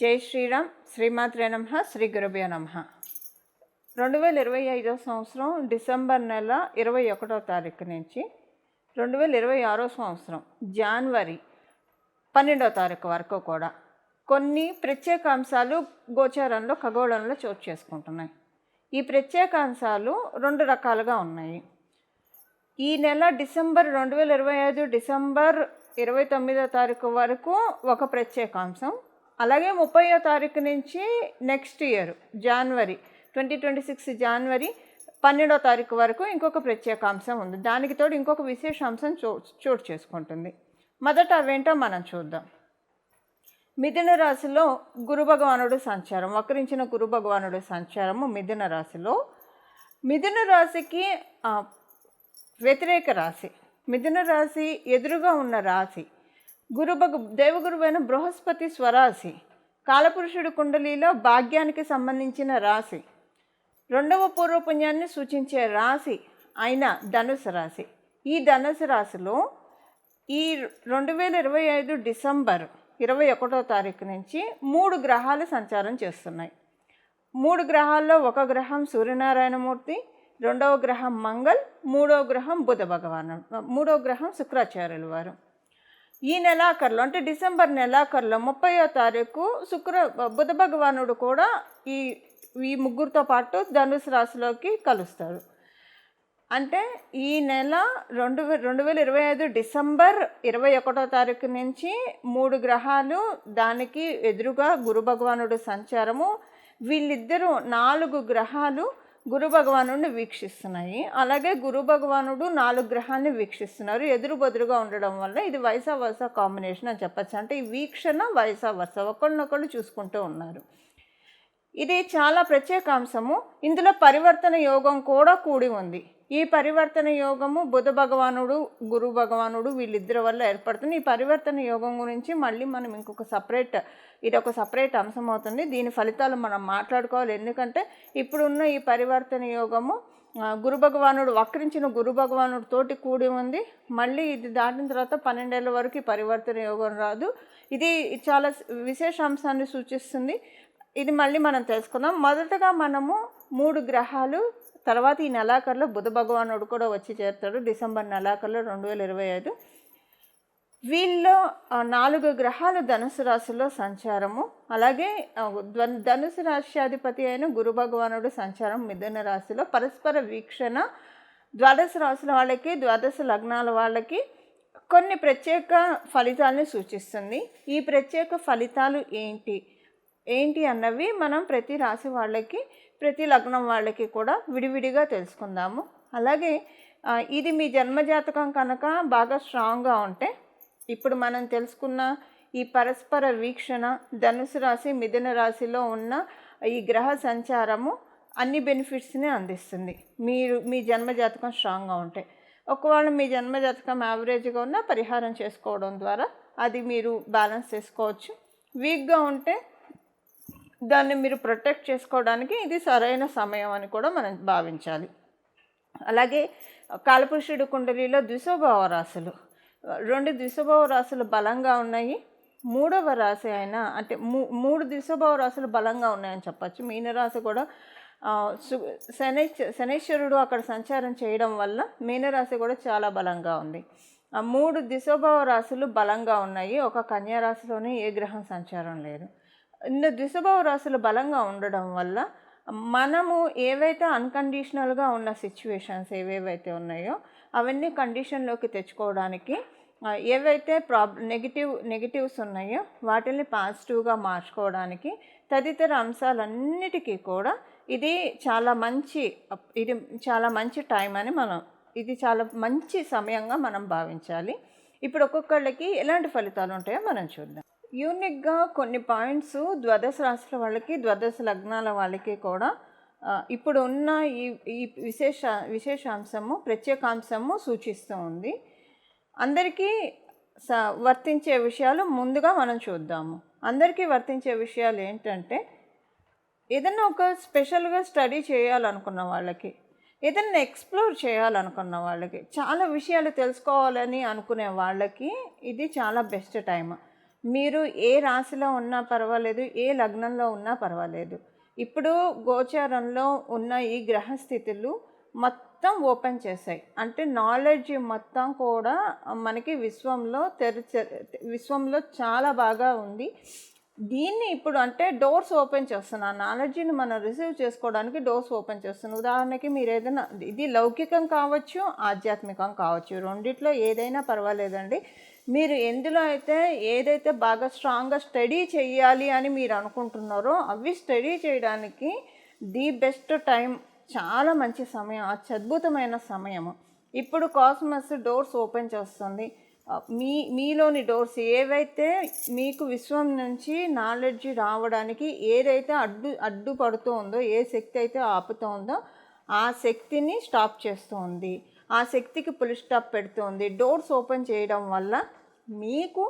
జై శ్రీరామ్. శ్రీమాత్రే నమ. శ్రీ గురుభ్యో నమ. రెండు వేల ఇరవై ఐదో సంవత్సరం డిసెంబర్ నెల ఇరవై ఒకటో తారీఖు నుంచి రెండు వేల ఇరవై ఆరో సంవత్సరం జనవరి పన్నెండో తారీఖు వరకు కూడా కొన్ని ప్రత్యేక అంశాలు గోచారంలో ఖగోళంలో చోటు చేసుకుంటున్నాయి. ఈ ప్రత్యేక అంశాలు రెండు రకాలుగా ఉన్నాయి. ఈ నెల డిసెంబర్ రెండు వేల ఇరవై ఐదు డిసెంబర్ ఇరవై తొమ్మిదో తారీఖు వరకు ఒక ప్రత్యేకాంశం అలాగే ముప్పయో తారీఖు నుంచి next year January twenty twenty six జనవరి పన్నెండో తారీఖు వరకు ఇంకొక ప్రత్యేకాంశం ఉంది. దానికి తోడు ఇంకొక విశేషాంశం చో చోటు చేసుకుంటుంది. మొదట అవేంటో మనం చూద్దాం. మిథున రాశిలో గురు భగవానుడు సంచారం. వక్రించిన గురు భగవానుడు సంచారము మిథున రాశిలో. మిథున రాశికి వ్యతిరేక రాశి. మిథున రాశి ఎదురుగా ఉన్న రాశి గురుబగు దేవగురువైన బృహస్పతి స్వరాశి కాలపురుషుడు కుండలిలో భాగ్యానికి సంబంధించిన రాశి. రెండవ పూర్వపుణ్యాన్ని సూచించే రాశి అయిన ధనుసు రాశి. ఈ ధనుసు రాశిలో ఈ రెండు వేల ఇరవై ఐదు డిసెంబర్ ఇరవై ఒకటో తారీఖు నుంచి మూడు గ్రహాలు సంచారం చేస్తున్నాయి. మూడు గ్రహాల్లో ఒక గ్రహం సూర్యనారాయణమూర్తి రెండవ గ్రహం మంగళ్ మూడవ గ్రహం బుధ భగవాను మూడవ గ్రహం శుక్రాచార్యుల వారు. ఈ నెలాఖరులో అంటే డిసెంబర్ నెలాఖరులో ముప్పయో తారీఖు శుక్ర బుధ భగవానుడు కూడా ఈ ఈ ముగ్గురితో పాటు ధనుసు రాశిలోకి కలుస్తారు. అంటే ఈ నెల రెండు రెండు వేల ఇరవై ఐదు డిసెంబర్ ఇరవై ఒకటో తారీఖు నుంచి మూడు గ్రహాలు దానికి ఎదురుగా గురు భగవానుడు సంచారము. వీళ్ళిద్దరూ నాలుగు గ్రహాలు గురు భగవానుడిని వీక్షిస్తున్నాయి. అలాగే గురు భగవానుడు నాలుగు గ్రహాన్ని వీక్షిస్తున్నారు. ఎదురు బదురుగా ఉండడం వల్ల ఇది వయసా వరుస కాంబినేషన్ అని చెప్పచ్చు. అంటే ఈ వీక్షణ వయసా వరుస ఒకళ్ళనొకళ్ళు చూసుకుంటూ ఉన్నారు. ఇది చాలా ప్రత్యేక అంశము ఇందులో పరివర్తన యోగం కూడా కూడి ఉంది. ఈ పరివర్తన యోగము బుధ భగవానుడు గురు భగవానుడు వీళ్ళిద్దరి వల్ల ఏర్పడుతుంది. ఈ పరివర్తన యోగం గురించి మళ్ళీ మనం ఇంకొక సపరేట్ ఇది ఒక సపరేట్ అంశం అవుతుంది. దీని ఫలితాలు మనం మాట్లాడుకోవాలి. ఎందుకంటే ఇప్పుడున్న ఈ పరివర్తన యోగము గురు భగవానుడు వక్రించిన గురు భగవానుడు తోటి కూడి ఉంది. మళ్ళీ ఇది దాటిన తర్వాత పన్నెండేళ్ళ వరకు ఈ పరివర్తన యోగం రాదు. ఇది చాలా విశేష అంశాన్ని సూచిస్తుంది. ఇది మళ్ళీ మనం తెలుసుకుందాం. మొదటగా మనము మూడు గ్రహాలు తర్వాత ఈ నెలాఖరులో బుధ భగవానుడు కూడా వచ్చి చేరుతాడు. డిసెంబర్ నెలాఖరులో రెండు వేల ఇరవై ఐదు. వీళ్ళలో నాలుగు గ్రహాలు ధనుసు రాశిలో సంచారము. అలాగే ధనుసు రాశ్యాధిపతి అయిన గురు భగవానుడు సంచారం మిథున రాశిలో. పరస్పర వీక్షణ ద్వాదశ రాశుల వాళ్ళకి ద్వాదశ లగ్నాల వాళ్ళకి కొన్ని ప్రత్యేక ఫలితాలను సూచిస్తుంది. ఈ ప్రత్యేక ఫలితాలు ఏంటి? ఏంటి అన్నవి మనం ప్రతి రాశి వాళ్ళకి ప్రతి లగ్నం వాళ్ళకి కూడా విడివిడిగా తెలుసుకుందాము. అలాగే ఇది మీ జన్మజాతకం కనుక బాగా స్ట్రాంగ్గా ఉంటే ఇప్పుడు మనం తెలుసుకున్న ఈ పరస్పర వీక్షణ ధనుసు రాశి మిథున రాశిలో ఉన్న ఈ గ్రహ సంచారము అన్ని బెనిఫిట్స్ని అందిస్తుంది. మీరు మీ జన్మజాతకం స్ట్రాంగ్గా ఉంటే. ఒకవేళ మీ జన్మజాతకం యావరేజ్గా ఉన్న పరిహారం చేసుకోవడం ద్వారా అది మీరు బ్యాలెన్స్ చేసుకోవచ్చు. వీక్గా ఉంటే దాన్ని మీరు ప్రొటెక్ట్ చేసుకోవడానికి ఇది సరైన సమయం అని కూడా మనం భావించాలి. అలాగే కాలపురుషుడు కుండలిలో ద్విశోభావ రాశులు. రెండు ద్విస్వభావ రాశులు బలంగా ఉన్నాయి. మూడవ రాశి అయినా అంటే మూ మూడు ద్విస్వభావ రాశులు బలంగా ఉన్నాయని చెప్పచ్చు. మీనరాశి కూడా ఆ, సు శనైశ్వరుడు అక్కడ సంచారం చేయడం వల్ల మీనరాశి కూడా చాలా బలంగా ఉంది. ఆ మూడు దిశోభావ రాశులు బలంగా ఉన్నాయి. ఒక కన్యా రాశిలోనే ఏ గ్రహం సంచారం లేదు. ఇన్ని ద్విస్వభావ రాశులు బలంగా ఉండడం వల్ల మనము ఏవైతే అన్కండిషనల్గా ఉన్న సిచ్యువేషన్స్ ఏవేవైతే ఉన్నాయో అవన్నీ కండిషన్లోకి తెచ్చుకోవడానికి ఏవైతే ప్రాబ్ నెగిటివ్ నెగిటివ్స్ ఉన్నాయో వాటిని పాజిటివ్గా మార్చుకోవడానికి తదితర అంశాలన్నిటికీ కూడా ఇది చాలా మంచి ఇది చాలా మంచి టైం అని మనం ఇది చాలా మంచి సమయంగా మనం భావించాలి. ఇప్పుడు ఒక్కొక్కళ్ళకి ఎలాంటి ఫలితాలు ఉంటాయో మనం చూద్దాం. యూనిక్గా కొన్ని పాయింట్స్ ద్వాదశ రాశుల వాళ్ళకి ద్వాదశ లగ్నాల వాళ్ళకి కూడా ఇప్పుడు ఉన్న ఈ ఈ విశేష విశేషాంశము ప్రత్యేకాంశము సూచిస్తూ ఉంది. అందరికీ స వర్తించే విషయాలు ముందుగా మనం చూద్దాము. అందరికీ వర్తించే విషయాలు ఏంటంటే ఏదైనా ఒక స్పెషల్గా స్టడీ చేయాలనుకున్న వాళ్ళకి ఏదైనా ఎక్స్ప్లోర్ చేయాలనుకున్న వాళ్ళకి చాలా విషయాలు తెలుసుకోవాలని అనుకునే వాళ్ళకి ఇది చాలా బెస్ట్ టైం మీరు ఏ రాశిలో ఉన్నా పర్వాలేదు ఏ లగ్నంలో ఉన్నా పర్వాలేదు. ఇప్పుడు గోచారంలో ఉన్న ఈ గ్రహస్థితులు మొత్తం ఓపెన్ చేశాయి. అంటే నాలెడ్జ్ మొత్తం కూడా మనకి విశ్వంలో తెరిచ విశ్వంలో చాలా బాగా ఉంది. దీన్ని ఇప్పుడు అంటే డోర్స్ ఓపెన్ చేస్తున్నా నాలెడ్జ్ని మనం రిసీవ్ చేసుకోవడానికి డోర్స్ ఓపెన్ చేస్తున్నాం. ఉదాహరణకి మీరు ఏదైనా ఇది లౌకికం కావచ్చు ఆధ్యాత్మికం కావచ్చు. రెండిట్లో ఏదైనా పర్వాలేదండి. మీరు ఎందులో అయితే ఏదైతే బాగా స్ట్రాంగ్గా స్టడీ చేయాలి అని మీరు అనుకుంటున్నారో అవి స్టడీ చేయడానికి ది బెస్ట్ టైం చాలా మంచి సమయం అత్యద్భుతమైన సమయము. ఇప్పుడు కాస్మస్ డోర్స్ ఓపెన్ చేస్తుంది. మీ మీలోని డోర్స్ ఏవైతే మీకు విశ్వం నుంచి నాలెడ్జ్ రావడానికి ఏదైతే అడ్డు అడ్డుపడుతూ ఉందో ఏ శక్తి అయితే ఆపుతూ ఉందో ఆ శక్తిని స్టాప్ చేస్తూ ఉంది ఆ శక్తికి పులి స్టాప్ పెడుతుంది. డోర్స్ ఓపెన్ చేయడం వల్ల మీకు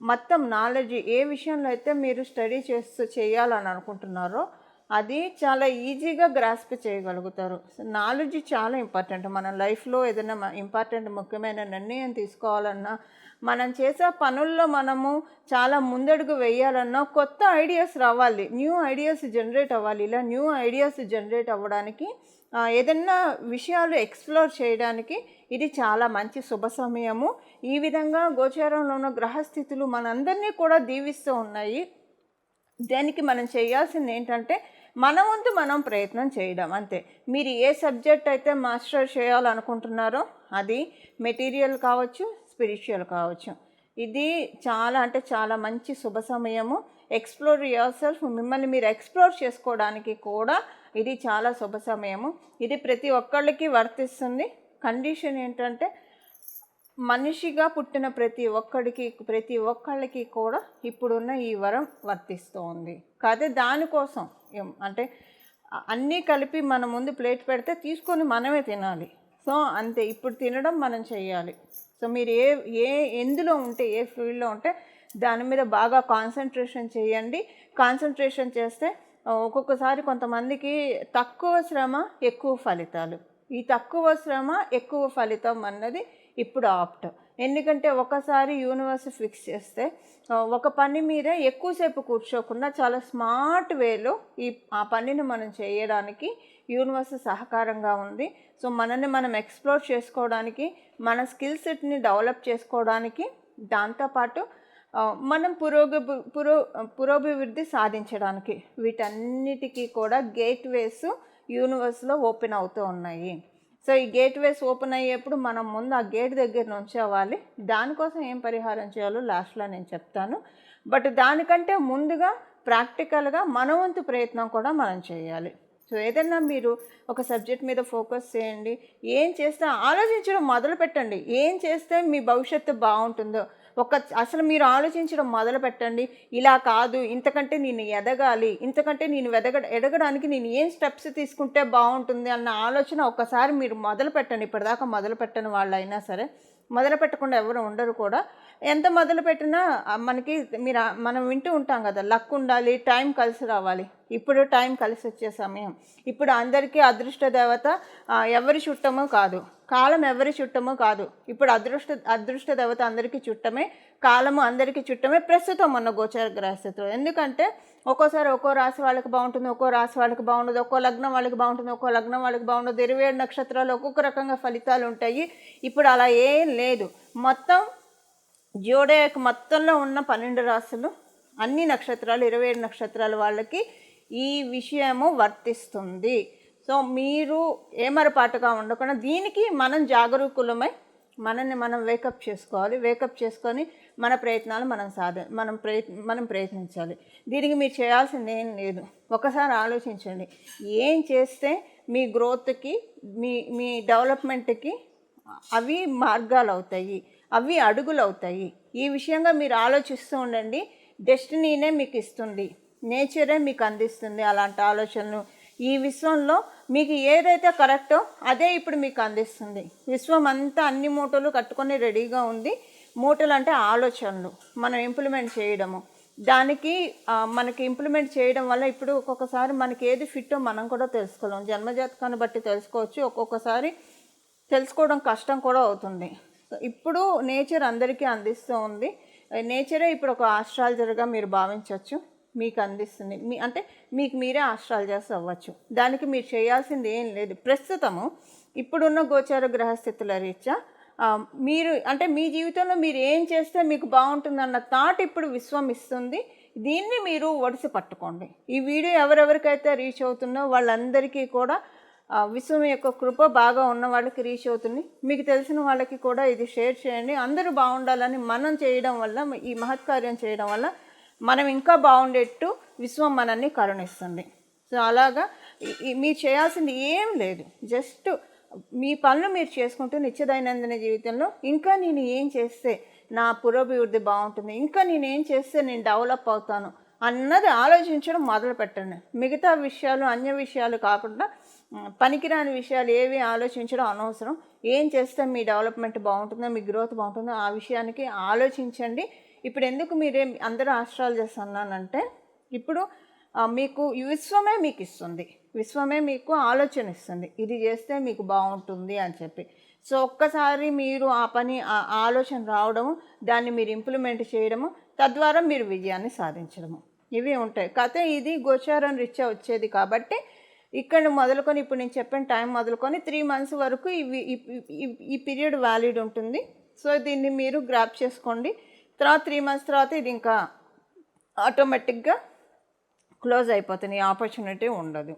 మొత్తం నాలెడ్జ్ ఏ విషయంలో అయితే మీరు స్టడీ చేస్తూ చేయాలని అనుకుంటున్నారో అది చాలా ఈజీగా గ్రాస్ప్ చేయగలుగుతారు. నాలెడ్జ్ చాలా ఇంపార్టెంట్ మన లైఫ్లో ఏదైనా ఇంపార్టెంట్ ముఖ్యమైన నిర్ణయం తీసుకోవాలన్నా మనం చేసే పనుల్లో మనము చాలా ముందడుగు వేయాలన్నా కొత్త ఐడియాస్ రావాలి. న్యూ ఐడియాస్ జనరేట్ అవ్వాలి. ఇలా న్యూ ఐడియాస్ జనరేట్ అవ్వడానికి ఏదన్నా విషయాలు ఎక్స్ప్లోర్ చేయడానికి ఇది చాలా మంచి శుభ సమయము. ఈ విధంగా గోచారంలో ఉన్న గ్రహస్థితులు మనందరినీ కూడా దీవిస్తూ ఉన్నాయి. దానికి మనం చేయాల్సింది ఏంటంటే మన వంతు మనం ప్రయత్నం చేయడం అంతే. మీరు ఏ సబ్జెక్ట్ అయితే మాస్టర్ చేయాలనుకుంటున్నారో అది మెటీరియల్ కావచ్చు స్పిరిచువల్ కావచ్చు. ఇది చాలా అంటే చాలా మంచి శుభ సమయము. ఎక్స్ప్లోర్ యువర్ సెల్ఫ్ మిమ్మల్ని మీరు ఎక్స్ప్లోర్ చేసుకోవడానికి కూడా ఇది చాలా శుభ సమయము. ఇది ప్రతి ఒక్కళ్ళకి వర్తిస్తుంది. కండిషన్ ఏంటంటే మనిషిగా పుట్టిన ప్రతి ఒక్కడికి ప్రతి ఒక్కళ్ళకి కూడా ఇప్పుడున్న ఈ వరం వర్తిస్తోంది. కాదే దానికోసం అంటే అన్నీ కలిపి మన ముందు ప్లేట్ పెడితే తీసుకొని మనమే తినాలి. సో అంతే. ఇప్పుడు తినడం మనం చేయాలి సో మీరు ఏ ఏ ఎందులో ఉంటే ఏ ఫీల్డ్లో ఉంటే దాని మీద బాగా కాన్సన్ట్రేషన్ చేయండి. కాన్సన్ట్రేషన్ చేస్తే ఒక్కొక్కసారి కొంతమందికి తక్కువ శ్రమ ఎక్కువ ఫలితాలు. ఈ తక్కువ శ్రమ ఎక్కువ ఫలితం అన్నది ఇప్పుడు ఆప్ట్. ఎందుకంటే ఒకసారి యూనివర్స్ ఫిక్స్ చేస్తే ఒక పని మీద ఎక్కువసేపు కూర్చోకుండా చాలా స్మార్ట్ వేలో ఈ ఆ పనిని మనం చేయడానికి యూనివర్స్ సహకారంగా ఉంది. సో మనల్ని మనం ఎక్స్ప్లోర్ చేసుకోవడానికి మన స్కిల్ సెట్ని డెవలప్ చేసుకోవడానికి దాంతోపాటు మనం పురోగ పురో పురోభివృద్ధి సాధించడానికి వీటన్నిటికీ కూడా గేట్వేస్ యూనివర్స్లో ఓపెన్ అవుతూ ఉన్నాయి. సో ఈ గేట్వేస్ ఓపెన్ అయ్యేప్పుడు మనం ముందు ఆ గేట్ దగ్గర నుంచోవాలి దానికోసం ఏం పరిహారం చేయాలో లాస్ట్లో నేను చెప్తాను. బట్ దానికంటే ముందుగా ప్రాక్టికల్గా మన వంతు ప్రయత్నం కూడా మనం చేయాలి. సో ఏదైనా మీరు ఒక సబ్జెక్ట్ మీద ఫోకస్ చేయండి. ఏం చేస్తే ఆలోచించడం మొదలు పెట్టండి ఏం చేస్తే మీ భవిష్యత్తు బాగుంటుందో. ఒక అసలు మీరు ఆలోచించడం మొదలు పెట్టండి. ఇలా కాదు ఇంతకంటే నేను ఎదగాలి ఇంతకంటే నేను ఎదగ ఎదగడానికి నేను ఏం స్టెప్స్ తీసుకుంటే బాగుంటుంది అన్న ఆలోచన ఒకసారి మీరు మొదలు పెట్టండి. ఇప్పటిదాకా మొదలు పెట్టని వాళ్ళు అయినా సరే మొదలు పెట్టకుండా ఎవరు ఉండరు కూడా. ఎంత మొదలు పెట్టినా మనకి మీరు మనం వింటూ ఉంటాం కదా లక్ ఉండాలి టైం కలిసి రావాలి. ఇప్పుడు టైం కలిసి వచ్చే సమయం. ఇప్పుడు అందరికీ అదృష్ట దేవత ఎవరి చుట్టమో కాదు. కాలం ఎవరి చుట్టమో కాదు. ఇప్పుడు అదృష్ట అదృష్ట దేవత అందరికీ చుట్టమే కాలము అందరికీ చుట్టమే ప్రస్తుతం ఉన్న గోచర గ్రహస్థితిలో. ఎందుకంటే ఒక్కోసారి ఒక్కో రాశి వాళ్ళకి బాగుంటుంది ఒక్కో రాశి వాళ్ళకి బాగుండదు ఒక్కో లగ్నం వాళ్ళకి బాగుంటుంది ఒక్కో లగ్నం వాళ్ళకి బాగుండదు. ఇరవై ఏడు నక్షత్రాలు ఒక్కొక్క రకంగా ఫలితాలు ఉంటాయి. ఇప్పుడు అలా ఏం లేదు. మొత్తం జోడేక్ మొత్తంలో ఉన్న పన్నెండు రాశులు అన్ని నక్షత్రాలు ఇరవై ఏడు నక్షత్రాల వాళ్ళకి ఈ విషయము వర్తిస్తుంది. సో మీరు ఏమరపాటుగా ఉండకుండా దీనికి మనం జాగరూకులమై మనల్ని మనం వేకప్ చేసుకోవాలి. వేకప్ చేసుకొని మన ప్రయత్నాలు మనం సాధ మనం ప్రయత్ మనం ప్రయత్నించాలి. దీనికి మీరు చేయాల్సింది ఏం లేదు. ఒకసారి ఆలోచించండి. ఏం చేస్తే మీ గ్రోత్కి మీ మీ డెవలప్మెంట్కి అవి మార్గాలు అవుతాయి అవి అడుగులు అవుతాయి ఈ విషయంగా మీరు ఆలోచిస్తూ ఉండండి. డెస్టినీనే మీకు ఇస్తుంది. నేచరే మీకు అందిస్తుంది. అలాంటి ఆలోచనలు. ఈ విశ్వంలో మీకు ఏదైతే కరెక్టో అదే ఇప్పుడు మీకు అందిస్తుంది. విశ్వం అంతా అన్ని మూటలు కట్టుకొని రెడీగా ఉంది. మూటలు అంటే ఆలోచనలు. మనం ఇంప్లిమెంట్ చేయడము. దానికి మనకి ఇంప్లిమెంట్ చేయడం వల్ల ఇప్పుడు ఒక్కొక్కసారి మనకి ఏది ఫిట్టో మనం కూడా తెలుసుకోలేం. జన్మజాతకాన్ని బట్టి తెలుసుకోవచ్చు. ఒక్కొక్కసారి తెలుసుకోవడం కష్టం కూడా అవుతుంది. ఇప్పుడు నేచర్ అందరికీ అందిస్తూ ఉంది. నేచరే ఇప్పుడు ఒక ఆస్ట్రాలజర్గా మీరు భావించవచ్చు మీకు అందిస్తుంది మీ అంటే మీకు మీరే ఆస్ట్రాలజర్స్ అవ్వచ్చు. దానికి మీరు చేయాల్సింది ఏం లేదు. ప్రస్తుతము ఇప్పుడున్న గోచార గ్రహస్థితుల రీత్యా మీరు అంటే మీ జీవితంలో మీరు ఏం చేస్తే మీకు బాగుంటుందన్న థాట్ ఇప్పుడు విశ్వం ఇస్తుంది. దీన్ని మీరు ఒడిసి పట్టుకోండి. ఈ వీడియో ఎవరెవరికైతే రీచ్ అవుతుందో వాళ్ళందరికీ కూడా విశ్వం యొక్క కృప బాగా ఉన్న వాళ్ళకి రీచ్ అవుతుంది. మీకు తెలిసిన వాళ్ళకి కూడా ఇది షేర్ చేయండి. అందరూ బాగుండాలని మనం చేయడం వల్ల ఈ మహత్కార్యం చేయడం వల్ల మనం ఇంకా బాగుండేట్టు విశ్వం మనల్ని కరుణిస్తుంది. సో అలాగా మీరు చేయాల్సింది ఏం లేదు. జస్ట్ మీ పనులు మీరు చేసుకుంటూ నిత్యదైనందిన జీవితంలో ఇంకా నేను ఏం చేస్తే నా పురోభివృద్ధి బాగుంటుంది ఇంకా నేను ఏం చేస్తే నేను డెవలప్ అవుతాను అన్నది ఆలోచించడం మొదలు పెట్టండి. మిగతా విషయాలు అన్య విషయాలు కాకుండా పనికిరాని విషయాలు ఏవి ఆలోచించడం అనవసరం. ఏం చేస్తే మీ డెవలప్మెంట్ బాగుంటుందో మీ గ్రోత్ బాగుంటుందో ఆ విషయానికి ఆలోచించండి. ఇప్పుడు ఎందుకు మీరే అందరూ ఆస్ట్రాలజర్స్ అన్నానంటే ఇప్పుడు మీకు విశ్వమే మీకు ఇస్తుంది విశ్వమే మీకు ఆలోచన ఇస్తుంది ఇది చేస్తే మీకు బాగుంటుంది అని చెప్పి. సో ఒక్కసారి మీరు ఆ పని ఆ ఆలోచన రావడము దాన్ని మీరు ఇంప్లిమెంట్ చేయడము తద్వారా మీరు విజయాన్ని సాధించడము. ఇవి ఉంటాయి. కథ ఇది గోచారం రీత్యా వచ్చేది కాబట్టి ఇక్కడ మొదలుకొని ఇప్పుడు నేను చెప్పిన టైం మొదలుకొని త్రీ మంత్స్ వరకు ఇవి ఈ- ఈ- ఈ పీరియడ్ వ్యాలిడ్ ఉంటుంది. సో దీన్ని మీరు గ్రాప్ చేసుకోండి. తర్వాత త్రీ మంత్స్ తర్వాత ఇది ఇంకా ఆటోమేటిక్గా క్లోజ్ అయిపోతుంది ఈ ఆపర్చునిటీ ఉండదు.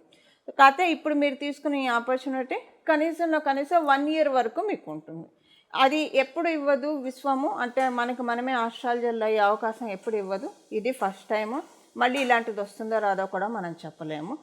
కాకపోతే ఇప్పుడు మీరు తీసుకునే ఈ ఆపర్చునిటీ కనీసంలో కనీసం వన్ ఇయర్ వరకు మీకు ఉంటుంది. అది ఎప్పుడు ఇవ్వదు విశ్వము అంటే మనకి మనమే ఆస్ట్రాలజర్లు అయ్యే అవకాశం ఎప్పుడు ఇవ్వదు. ఇది ఫస్ట్ టైము. మళ్ళీ ఇలాంటిది వస్తుందో రాదో కూడా మనం చెప్పలేము.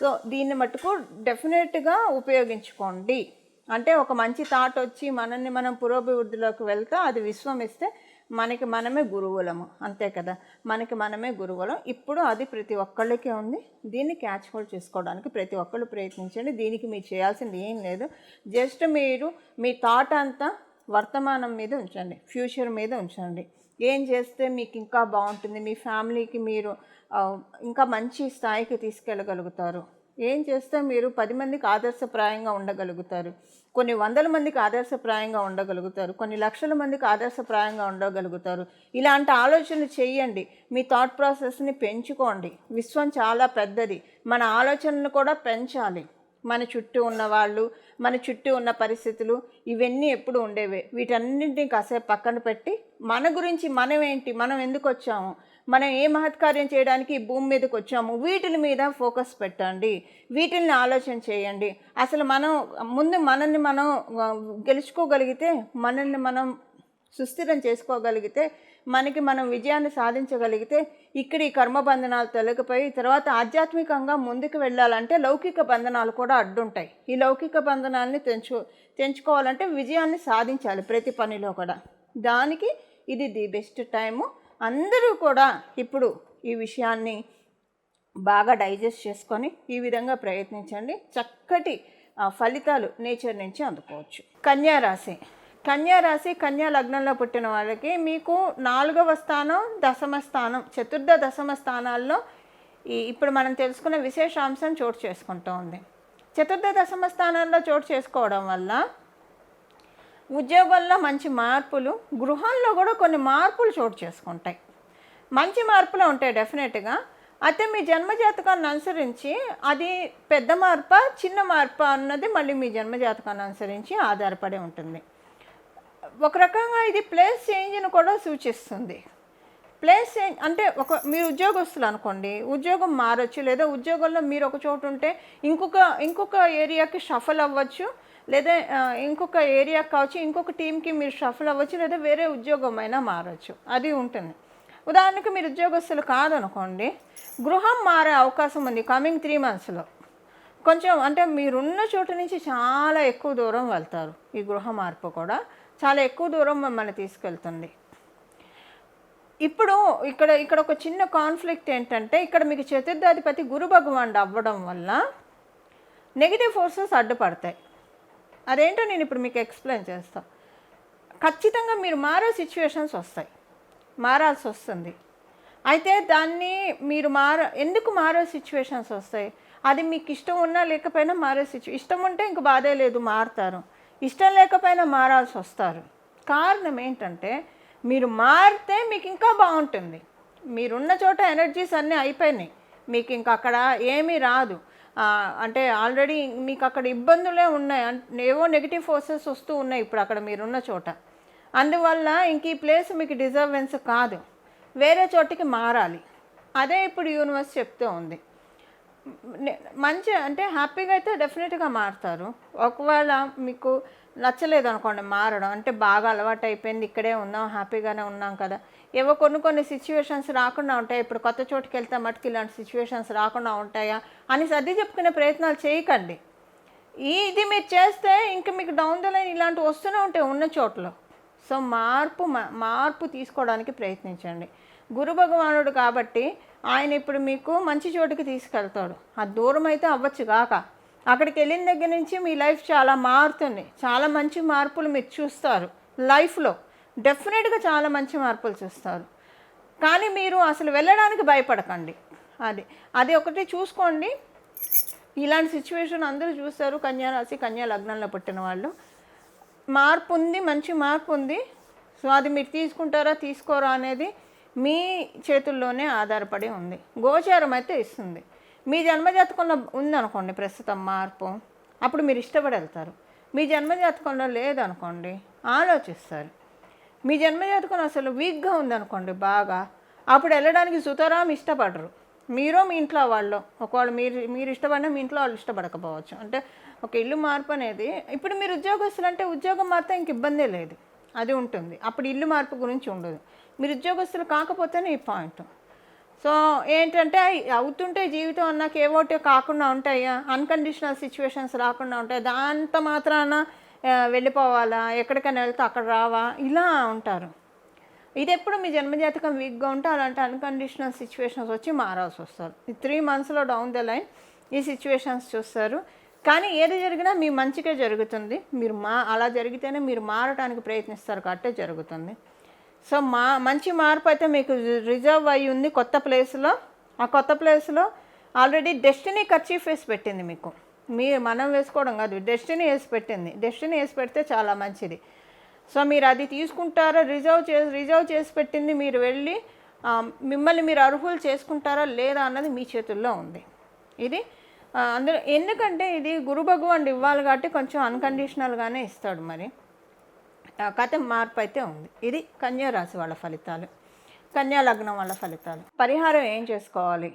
సో దీన్ని మటుకు డెఫినెట్గా ఉపయోగించుకోండి. అంటే ఒక మంచి థాట్ వచ్చి మనల్ని మనం పురోభివృద్ధిలోకి వెళ్తే అది విశ్వం ఇస్తే మనకి మనమే గురువులము. అంతే కదా? మనకి మనమే గురువులం. ఇప్పుడు అది ప్రతి ఒక్కళ్ళకి ఉంది. దీన్ని క్యాచ్ హోల్డ్ చేసుకోవడానికి ప్రతి ఒక్కళ్ళు ప్రయత్నించండి. దీనికి మీరు చేయాల్సింది ఏం లేదు. జస్ట్ మీరు మీ థాట్ అంతా వర్తమానం మీద ఉంచండి. ఫ్యూచర్ మీద ఉంచండి. ఏం చేస్తే మీకు ఇంకా బాగుంటుంది? మీ ఫ్యామిలీకి మీరు ఇంకా మంచి స్థాయికి తీసుకెళ్ళగలుగుతారు. ఏం చేస్తే మీరు పది మందికి ఆదర్శప్రాయంగా ఉండగలుగుతారు? కొన్ని వందల మందికి ఆదర్శప్రాయంగా ఉండగలుగుతారు. కొన్ని లక్షల మందికి ఆదర్శప్రాయంగా ఉండగలుగుతారు. ఇలాంటి ఆలోచనలు చేయండి. మీ థాట్ ప్రాసెస్ని పెంచుకోండి. విశ్వం చాలా పెద్దది. మన ఆలోచనలు కూడా పెంచాలి. మన చుట్టూ ఉన్న వాళ్ళు మన చుట్టూ ఉన్న పరిస్థితులు ఇవన్నీ ఎప్పుడు ఉండేవే. వీటన్నింటినీ కాసేపు పక్కన పెట్టి మన గురించి మనం ఏంటి మనం ఎందుకు వచ్చాము మనం ఏ మహత్కార్యం చేయడానికి భూమి మీదకి వచ్చాము వీటిల మీద ఫోకస్ పెట్టండి వీటిల్ని ఆలోచన చేయండి. అసలు మనం ముందు మనల్ని మనం గెలుచుకోగలిగితే మనల్ని మనం సుస్థిరం చేసుకోగలిగితే మనకి మనం విజయాన్ని సాధించగలిగితే ఇక్కడ ఈ కర్మ బంధనాలు తొలగిపోయి తర్వాత ఆధ్యాత్మికంగా ముందుకు వెళ్ళాలంటే లౌకిక బంధనాలు కూడా అడ్డుంటాయి. ఈ లౌకిక బంధనాలని తెంచు తెంచుకోవాలంటే విజయాన్ని సాధించాలి ప్రతి పనిలో కూడా. దానికి ఇది ది బెస్ట్ టైము. అందరూ కూడా ఇప్పుడు ఈ విషయాన్ని బాగా డైజెస్ట్ చేసుకొని ఈ విధంగా ప్రయత్నించండి. చక్కటి ఫలితాలు నేచర్ నుంచి అందుకోవచ్చు. కన్యారాశి కన్యా రాశి కన్యా లగ్నంలో పుట్టిన వాళ్ళకి మీకు నాలుగవ స్థానం దశమ స్థానం చతుర్థ దశమ స్థానాల్లో ఈ ఇప్పుడు మనం తెలుసుకున్న విశేషాంశం చోటు చేసుకుంటూ ఉంది. చతుర్థ దశమ స్థానాల్లో చోటు చేసుకోవడం వల్ల ఉద్యోగంలో మంచి మార్పులు గృహంలో కూడా కొన్ని మార్పులు చోటు చేసుకుంటాయి. మంచి మార్పులు ఉంటాయి డెఫినెట్గా. అయితే మీ జన్మజాతకాన్ని అనుసరించి అది పెద్ద మార్పా చిన్న మార్ప అన్నది మళ్ళీ మీ జన్మజాతకాన్ని అనుసరించి ఆధారపడి ఉంటుంది. ఒక రకంగా ఇది ప్లేస్ చేంజ్ని కూడా సూచిస్తుంది. ప్లేస్ చేంజ్ అంటే ఒక మీరు ఉద్యోగస్తులు అనుకోండి ఉద్యోగం మారచ్చు లేదా ఉద్యోగంలో మీరు ఒక చోటు ఉంటే ఇంకొక ఇంకొక ఏరియాకి షఫల్ అవ్వచ్చు లేదా ఇంకొక ఏరియా కావచ్చు ఇంకొక టీంకి మీరు షఫల్ అవ్వచ్చు లేదా వేరే ఉద్యోగం అయినా మారచ్చు. అది ఉంటుంది. ఉదాహరణకు మీరు ఉద్యోగస్తులు కాదనుకోండి గృహం మారే అవకాశం ఉంది కమింగ్ త్రీ మంత్స్లో కొంచెం అంటే మీరున్న చోటు నుంచి చాలా ఎక్కువ దూరం వెళ్తారు ఈ గృహ మార్పు కూడా. చాలా ఎక్కువ దూరం మమ్మల్ని తీసుకెళ్తుంది. ఇప్పుడు ఇక్కడ ఇక్కడ ఒక చిన్న కాన్ఫ్లిక్ట్ ఏంటంటే ఇక్కడ మీకు చతుర్థాధిపతి గురు భగవానుడు అవ్వడం వల్ల నెగిటివ్ ఫోర్సెస్ అడ్డుపడతాయి. అదేంటో నేను ఇప్పుడు మీకు ఎక్స్ప్లెయిన్ చేస్తాను ఖచ్చితంగా మీరు మారే సిచ్యువేషన్స్ వస్తాయి. మారాల్సి వస్తుంది. అయితే దాన్ని మీరు మార ఎందుకు మారే సిచ్యువేషన్స్ వస్తాయి? అది మీకు ఇష్టం ఉన్నా లేకపోయినా మారే సిచ్యు ఇష్టం ఉంటే ఇంక బాధే లేదు మారుతారు. ఇష్టం లేకపోయినా మారాల్సి వస్తారు. కారణం ఏంటంటే మీరు మారితే మీకు ఇంకా బాగుంటుంది. మీరున్న చోట ఎనర్జీస్ అన్నీ అయిపోయినాయి. మీకు ఇంక అక్కడ ఏమీ రాదు. అంటే ఆల్రెడీ మీకు అక్కడ ఇబ్బందులే ఉన్నాయి. ఏవో నెగిటివ్ ఫోర్సెస్ వస్తూ ఉన్నాయి ఇప్పుడు అక్కడ మీరున్న చోట. అందువల్ల ఇంక ఈ ప్లేస్ మీకు డిజర్వెన్స్ కాదు. వేరే చోటికి మారాలి. అదే ఇప్పుడు యూనివర్స్ చెప్తూ ఉంది. మంచి అంటే హ్యాపీగా అయితే డెఫినెట్గా మారుతారు. ఒకవేళ మీకు నచ్చలేదు అనుకోండి మారడం. అంటే బాగా అలవాటు అయిపోయింది ఇక్కడే ఉన్నాం హ్యాపీగానే ఉన్నాం కదా. ఏవో కొన్ని కొన్ని సిచ్యువేషన్స్ రాకుండా ఉంటాయి? ఇప్పుడు కొత్త చోటుకి వెళ్తే మటుకు ఇలాంటి సిచ్యువేషన్స్ రాకుండా ఉంటాయా? అని సర్ది చెప్పుకునే ప్రయత్నాలు చేయకండి. ఇది మీరు చేస్తే ఇంకా మీకు డౌన్ ద లైన్ ఇలాంటివి వస్తూనే ఉంటాయి ఉన్న చోట్ల. సో మార్పు మార్పు తీసుకోవడానికి ప్రయత్నించండి. గురు భగవానుడు కాబట్టి ఆయన ఇప్పుడు మీకు మంచి చోటుకి తీసుకెళ్తాడు. ఆ దూరం అయితే అవ్వచ్చు కాక. అక్కడికి వెళ్ళిన దగ్గర నుంచి మీ లైఫ్ చాలా మారుతుంది. చాలా మంచి మార్పులు మీరు చూస్తారు. లైఫ్లో డెఫినెట్గా చాలా మంచి మార్పులు చూస్తారు. కానీ మీరు అసలు వెళ్ళడానికి భయపడకండి. అది అది ఒకటి చూసుకోండి. ఇలాంటి సిచ్యువేషన్ అందరూ చూస్తారు. కన్యా రాశి కన్యా లగ్నంలో పుట్టిన వాళ్ళు. మార్పు ఉంది మంచి మార్పు ఉంది. సో అది మీరు తీసుకుంటారా తీసుకోరా అనేది మీ చేతుల్లోనే ఆధారపడి ఉంది. గోచారం అయితే ఇస్తుంది. మీ జన్మజాతకంలో ఉందనుకోండి ప్రస్తుతం మార్పు. అప్పుడు మీరు ఇష్టపడి వెళ్తారు మీ జన్మజాతకంలో లేదనుకోండి ఆలోచిస్తారు. మీ జన్మజాతకం అసలు వీక్గా ఉందనుకోండి బాగా అప్పుడు వెళ్ళడానికి సుతరాం ఇష్టపడరు. మీరు మీ ఇంట్లో వాళ్ళు ఒకవేళ మీరు మీరు ఇష్టపడినా మీ ఇంట్లో వాళ్ళు ఇష్టపడకపోవచ్చు. అంటే ఒక ఇల్లు మార్పు అనేది ఇప్పుడు మీరు ఉద్యోగస్తులు అంటే ఉద్యోగం మారితే ఇంక ఇబ్బందే లేదు. అది ఉంటుంది. అప్పుడు ఇల్లు మార్పు గురించి ఉండదు. మీరు ఉద్యోగస్తులు కాకపోతేనే ఈ పాయింట్. సో ఏంటంటే అవుతుంటే జీవితం అన్నాక ఏవోటి కాకుండా ఉంటాయా? అన్కండిషనల్ సిచ్యువేషన్స్ రాకుండా ఉంటాయి? దాంతో మాత్రాన వెళ్ళిపోవాలా? ఎక్కడికైనా వెళ్తే అక్కడ రావా? ఇలా ఉంటారు. ఇది ఎప్పుడు మీ జన్మజాతకం వీక్గా ఉంటే అలాంటి అన్కండిషనల్ సిచ్యువేషన్స్ వచ్చి మారాల్సి వస్తారు. ఈ త్రీ మంత్స్లో డౌన్ ద లైన్ ఈ సిచ్యువేషన్స్ చూస్తారు. కానీ ఏది జరిగినా మీ మంచికే జరుగుతుంది. మీరు మా అలా జరిగితేనే మీరు మారడానికి ప్రయత్నిస్తారు కాబట్టి జరుగుతుంది. సో మా మంచి మార్పు అయితే మీకు రిజర్వ్ అయ్యి ఉంది కొత్త ప్లేస్లో. ఆ కొత్త ప్లేస్లో ఆల్రెడీ డెస్టినీ కర్చీఫ్ వేసి పెట్టింది మీకు. మీ మనం వేసుకోవడం కాదు డెస్టినీ వేసి పెట్టింది. డెస్టినీ వేసి పెడితే చాలా మంచిది. సో మీరు అది తీసుకుంటారా రిజర్వ్ చేసి రిజర్వ్ చేసి పెట్టింది మీరు వెళ్ళి మిమ్మల్ని మీరు అర్హులు చేసుకుంటారా లేదా అన్నది మీ చేతుల్లో ఉంది. ఇది అందులో ఎందుకంటే ఇది గురు భగవాన్ ఇవ్వాలి కాబట్టి కొంచెం అన్కండిషనల్గానే ఇస్తాడు మరి. కథ మార్పు అయితే ఉంది. ఇది కన్యా రాశి వాళ్ళ ఫలితాలు. కన్యా లగ్నం వాళ్ళ ఫలితాలు. పరిహారం ఏం చేసుకోవాలి?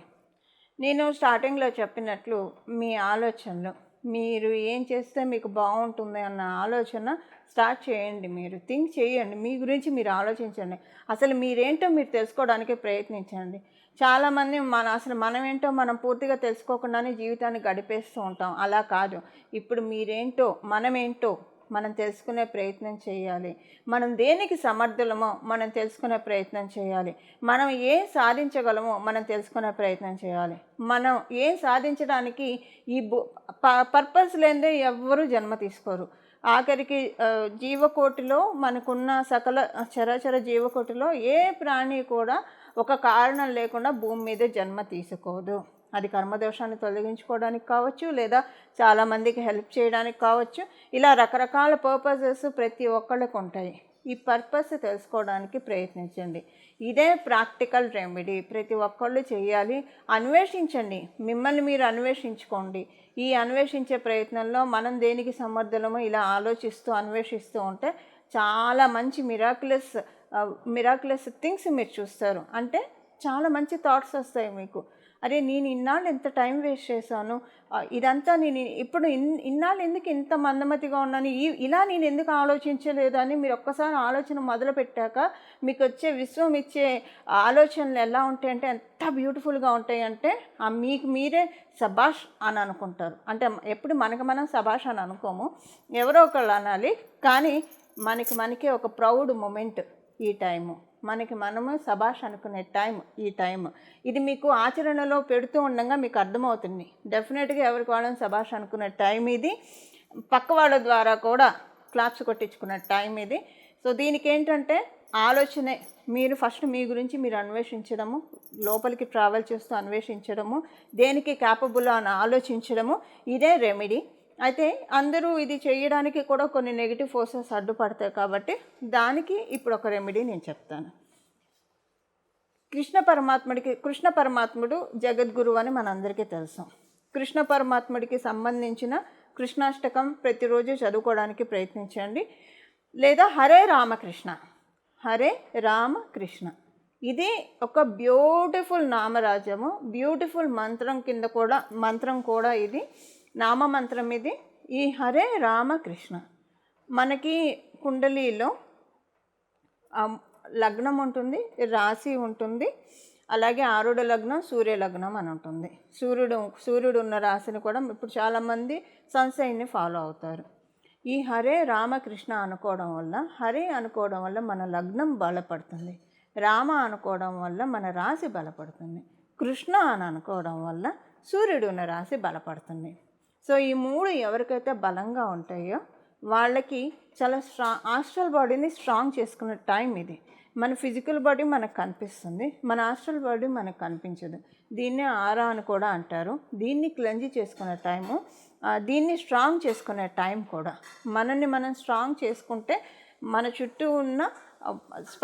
నేను స్టార్టింగ్లో చెప్పినట్లు మీ ఆలోచనలు. మీరు ఏం చేస్తే మీకు బాగుంటుంది అన్న ఆలోచన స్టార్ట్ చేయండి మీరు. థింక్ చేయండి. మీ గురించి మీరు ఆలోచించండి. అసలు మీరేంటో మీరు తెలుసుకోవడానికి ప్రయత్నించండి. చాలామంది మన అసలు మనం ఏంటో మనం పూర్తిగా తెలుసుకోకుండానే జీవితాన్ని గడిపేస్తూ ఉంటాం. అలా కాదు. ఇప్పుడు మీరేంటో మనమేంటో మనం తెలుసుకునే ప్రయత్నం చేయాలి. మనం దేనికి సమర్థులమో మనం తెలుసుకునే ప్రయత్నం చేయాలి. మనం ఏం సాధించగలమో మనం తెలుసుకునే ప్రయత్నం చేయాలి. మనం ఏం సాధించడానికి ఈ పర్పస్ లేనిదే ఎవ్వరూ జన్మ తీసుకోరు. ఆఖరికి జీవకోటిలో మనకున్న సకల చరాచర జీవకోటిలో ఏ ప్రాణి కూడా ఒక కారణం లేకుండా భూమి మీద జన్మ తీసుకోదు. అది కర్మదోషాన్ని తొలగించుకోవడానికి కావచ్చు లేదా చాలామందికి హెల్ప్ చేయడానికి కావచ్చు. ఇలా రకరకాల పర్పసెస్ ప్రతి ఒక్కళ్ళకు ఉంటాయి. ఈ పర్పస్ తెలుసుకోవడానికి ప్రయత్నించండి. ఇదే ప్రాక్టికల్ రెమెడీ. ప్రతి ఒక్కళ్ళు చేయాలి. అన్వేషించండి. మిమ్మల్ని మీరు అన్వేషించుకోండి. ఈ అన్వేషించే ప్రయత్నంలో మనం దేనికి సమర్థులమో ఇలా ఆలోచిస్తూ అన్వేషిస్తూ ఉంటే చాలా మంచి మిరాకులస్ మిరాకులస్ థింగ్స్ మీరు చూస్తారు. అంటే చాలా మంచి థాట్స్ వస్తాయి మీకు. అరే నేను ఇన్నాళ్ళు ఎంత టైం వేస్ట్ చేశాను? ఇదంతా నేను ఇప్పుడు ఇన్ ఇన్నాళ్ళు ఎందుకు ఇంత మందమతిగా ఉన్నాను? ఈ ఇలా నేను ఎందుకు ఆలోచించలేదు అని మీరు ఒక్కసారి ఆలోచన మొదలు పెట్టాక మీకు వచ్చే విశ్వం ఇచ్చే ఆలోచనలు ఎలా ఉంటాయంటే ఎంత బ్యూటిఫుల్గా ఉంటాయంటే ఆ మీకు మీరే సబాష్ అని అనుకుంటారు. అంటే ఎప్పుడు మనకు మనం సబాష్ అని అనుకోము. ఎవరో ఒకళ్ళు అనాలి. కానీ మనకి మనకే ఒక ప్రౌడ్ మూమెంట్. ఈ టైము. మనకి మనము సభాష్ అనుకునే టైం ఈ టైం ఇది మీకు ఆచరణలో పెడుతూ ఉండగా మీకు అర్థమవుతుంది. డెఫినెట్గా ఎవరికి వాళ్ళని సభాష్ అనుకునే టైం ఇది. పక్క వాళ్ళ ద్వారా కూడా క్లాప్స్ కొట్టించుకున్న టైం ఇది. సో దీనికి ఏంటంటే ఆలోచనే. మీరు ఫస్ట్ మీ గురించి మీరు అన్వేషించడము లోపలికి ట్రావెల్ చేస్తూ అన్వేషించడము దేనికి క్యాపబుల్ అని ఆలోచించడము ఇదే రెమెడీ అయితే అందరూ ఇది చేయడానికి కూడా కొన్ని నెగిటివ్ ఫోర్సెస్ అడ్డుపడతాయి కాబట్టి దానికి ఇప్పుడు ఒక రెమెడీ నేను చెప్తాను. కృష్ణ పరమాత్ముడికి కృష్ణ పరమాత్ముడు జగద్గురువు అని మనందరికీ తెలుసు. కృష్ణ పరమాత్ముడికి సంబంధించిన కృష్ణాష్టకం ప్రతిరోజు చదువుకోవడానికి ప్రయత్నించండి. లేదా హరే రామకృష్ణ హరే రామకృష్ణ. ఇది ఒక బ్యూటిఫుల్ నామరాజము బ్యూటిఫుల్ మంత్రం కింద కూడా మంత్రం కూడా ఇది. నామ మంత్రం ఇది. ఈ హరే రామకృష్ణ. మనకి కుండలీలో లగ్నం ఉంటుంది రాశి ఉంటుంది అలాగే ఆరుడ లగ్నం సూర్య లగ్నం అని ఉంటుంది. సూర్యుడు సూర్యుడు ఉన్న రాశిని కూడా ఇప్పుడు చాలామంది సన్సైన్ని ఫాలో అవుతారు. ఈ హరే రామకృష్ణ అనుకోవడం వల్ల హరే అనుకోవడం వల్ల మన లగ్నం బలపడుతుంది. రామ అనుకోవడం వల్ల మన రాశి బలపడుతుంది. కృష్ణ అని అనుకోవడం వల్ల సూర్యుడు ఉన్న రాశి బలపడుతుంది. సో ఈ మూడు ఎవరికైతే బలంగా ఉంటాయో వాళ్ళకి చాలా స్ట్రా ఆస్ట్రల్ బాడీని స్ట్రాంగ్ చేసుకునే టైం ఇది. మన ఫిజికల్ బాడీ మనకు కనిపిస్తుంది. మన ఆస్ట్రల్ బాడీ మనకు కనిపించదు. దీన్నే ఆరా అని కూడా అంటారు. దీన్ని క్లెంజ్ చేసుకునే టైము దీన్ని స్ట్రాంగ్ చేసుకునే టైం కూడా. మనల్ని మనం స్ట్రాంగ్ చేసుకుంటే మన చుట్టూ ఉన్న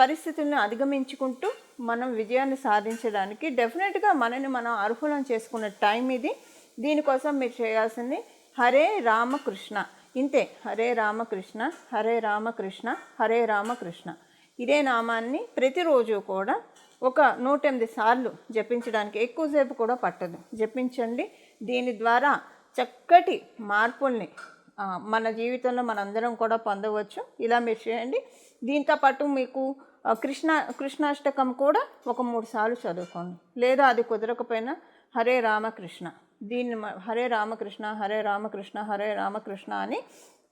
పరిస్థితులను అధిగమించుకుంటూ మనం విజయాన్ని సాధించడానికి డెఫినెట్గా మనని మనం అర్హులం చేసుకునే టైం ఇది. దీనికోసం మీరు చేయాల్సింది హరే రామకృష్ణ. ఇంతే హరే రామకృష్ణ హరే రామకృష్ణ హరే రామకృష్ణ. ఇదే నామాన్ని ప్రతిరోజు కూడా ఒక నూట ఎనిమిది సార్లు జపించడానికి ఎక్కువసేపు కూడా పట్టదు. జపించండి. దీని ద్వారా చక్కటి మార్పుల్ని మన జీవితంలో మనందరం కూడా పొందవచ్చు. ఇలా మీరు చేయండి. దీంతో పాటు మీకు కృష్ణ కృష్ణాష్టకం కూడా ఒక మూడు సార్లు చదువుకోండి. లేదా అది కుదరకపోయినా హరే రామకృష్ణ. దీన్ని హరే రామకృష్ణ హరే రామకృష్ణ హరే రామకృష్ణ అని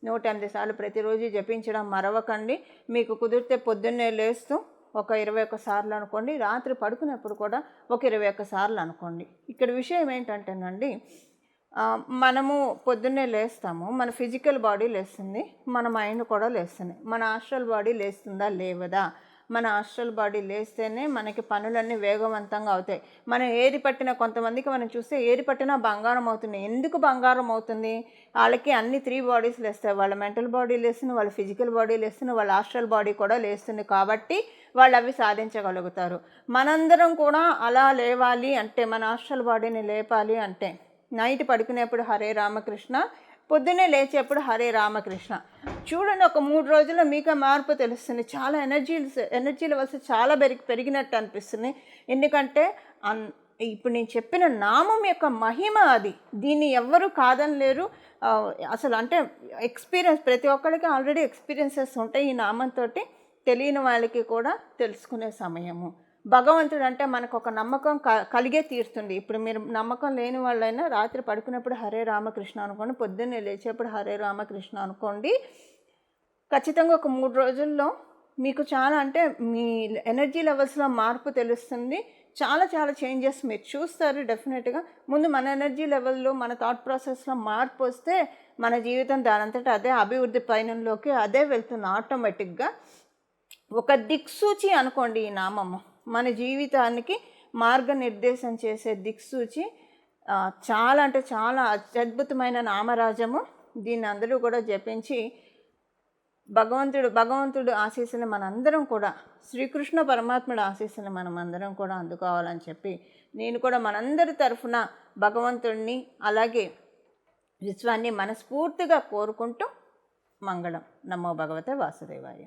నూట ఎనిమిది సార్లు ప్రతిరోజు జపించడం మరవకండి. మీకు కుదిరితే పొద్దున్నే లేస్తూ ఒక ఇరవై ఒక్క సార్లు అనుకోండి. రాత్రి పడుకునేప్పుడు కూడా ఒక ఇరవై ఒక్క సార్లు అనుకోండి. ఇక్కడ విషయం ఏంటంటేనండి మనము పొద్దున్నే లేస్తాము. మన ఫిజికల్ బాడీ లేస్తుంది. మన మైండ్ కూడా లేస్తుంది. మన ఆస్ట్రల్ బాడీ లేస్తుందా లేవదా? మన ఆస్ట్రల్ బాడీ లేస్తేనే మనకి పనులన్నీ వేగవంతంగా అవుతాయి. మనం ఏది పట్టిన కొంతమందికి మనం చూస్తే ఏది పట్టినా బంగారం అవుతుంది ఎందుకు బంగారం అవుతుంది? వాళ్ళకి అన్ని త్రీ బాడీస్ లేస్తాయి. వాళ్ళ మెంటల్ బాడీ లేస్తుంది వాళ్ళ ఫిజికల్ బాడీ లేస్తుంది వాళ్ళ ఆస్ట్రల్ బాడీ కూడా లేస్తుంది కాబట్టి వాళ్ళు అవి సాధించగలుగుతారు. మనందరం కూడా అలా లేవాలి అంటే మన ఆస్ట్రల్ బాడీని లేపాలి అంటే నైట్ పడుకునేప్పుడు హరే రామకృష్ణ పొద్దున్నే లేచేప్పుడు హరే రామకృష్ణ. చూడండి ఒక మూడు రోజుల్లో మీకు మార్పు తెలుస్తుంది. చాలా ఎనర్జీ ఎనర్జీ లెవెల్స్ చాలా పెరిగి పెరిగినట్టు అనిపిస్తుంది. ఎందుకంటే అన్ ఇప్పుడు నేను చెప్పిన నామం యొక్క మహిమ అది. దీన్ని ఎవ్వరూ కాదని లేరు. అసలు అంటే ఎక్స్పీరియన్స్ ప్రతి ఒక్కరికి ఆల్రెడీ ఎక్స్పీరియన్సెస్ ఉంటాయి ఈ నామంతో తెలియని వాళ్ళకి కూడా తెలుసుకునే సమయము. భగవంతుడు అంటే మనకు ఒక నమ్మకం క- కలిగే తీరుతుంది. ఇప్పుడు మీరు నమ్మకం లేని వాళ్ళైనా రాత్రి పడుకున్నప్పుడు హరే రామకృష్ణ అనుకోండి పొద్దున్నే లేచేప్పుడు హరే రామకృష్ణ అనుకోండి ఖచ్చితంగా ఒక మూడు రోజుల్లో మీకు చాలా అంటే మీ ఎనర్జీ లెవెల్స్లో మార్పు తెలుస్తుంది. చాలా చాలా చేంజెస్ మీరు చూస్తారు డెఫినెట్గా. ముందు మన ఎనర్జీ లెవెల్లో మన థాట్ ప్రాసెస్లో మార్పు వస్తే మన జీవితం దానంతటా అదే అభివృద్ధి పయనంలోకి అదే వెళ్తుంది ఆటోమేటిక్గా. ఒక దిక్సూచి అనుకోండి ఈ నామము. మన జీవితానికి మార్గనిర్దేశం చేసే దిక్సూచి చాలా అంటే చాలా అత్యద్భుతమైన నామరాజము. దీన్ని అందరూ కూడా జపించి భగవంతుడు భగవంతుడు ఆశీస్సులు మనందరం కూడా శ్రీకృష్ణ పరమాత్ముడు ఆశీస్సులు మనం అందరం కూడా అందుకోవాలని చెప్పి నేను కూడా మనందరి తరఫున భగవంతుడిని అలాగే విశ్వాన్ని మనస్ఫూర్తిగా కోరుకుంటూ మంగళం. నమో భగవతే వాసుదేవాయ.